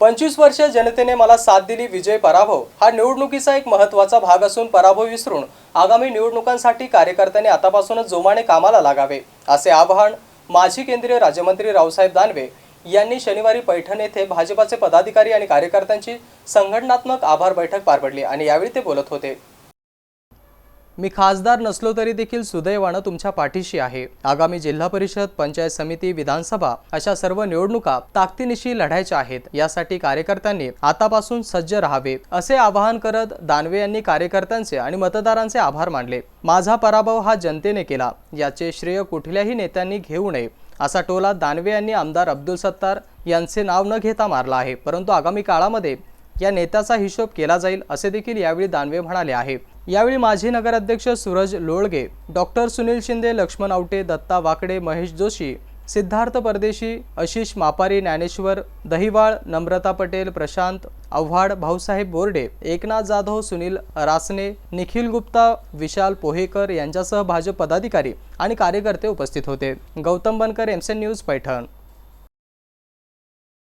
पंचवीस वर्ष जनतेने मला साथ दिली विजय पराभव. हा निवडणुकीचा एक महत्त्वाचा भाग असून पराभव विसरून आगामी निवडणुकांसाठी कार्यकर्त्यांनी आतापासूनच जोमाने कामाला लागावे असे आवाहन माजी केंद्रीय राज्यमंत्री रावसाहेब दानवे यांनी शनिवारी पैठण येथे भाजपाचे पदाधिकारी आणि कार्यकर्त्यांची संघटनात्मक आभार बैठक पार पडली आणि यावेळी ते बोलत होते. मी खासदार नसलो तरी देखील सुदैवानं तुमच्या पाठीशी आहे. आगामी जिल्हा परिषद पंचायत समिती विधानसभा अशा सर्व निवडणुका ताकदीनिशी लढायच्या आहेत. यासाठी कार्यकर्त्यांनी आतापासून सज्ज राहावे असे आवाहन करत दानवे यांनी कार्यकर्त्यांचे आणि मतदारांचे आभार मानले. माझा पराभव हा जनतेने केला याचे श्रेय कुठल्याही नेत्यांनी घेऊ नये असा टोला दानवे यांनी आमदार अब्दुल सत्तार यांचे नाव न घेता मारला आहे. परंतु आगामी काळामध्ये या नेत्याचा हिशोब केला जाईल असे देखील यावेळी दानवे म्हणाले आहे. यावेळी माजी नगराध्यक्ष सूरज लोळगे डॉक्टर सुनील शिंदे लक्ष्मण आवटे दत्ता वाकडे महेश जोशी सिद्धार्थ परदेशी आशिष मापारी ज्ञानेश्वर दहिवाळ नम्रता पटेल प्रशांत आव्हाड भाऊसाहेब बोर्डे एकनाथ जाधव सुनील रासने निखिल गुप्ता विशाल पोहेकर यांच्यासह भाजप पदाधिकारी आणि कार्यकर्ते उपस्थित होते. गौतम बनकर एमसेन न्यूज पैठण.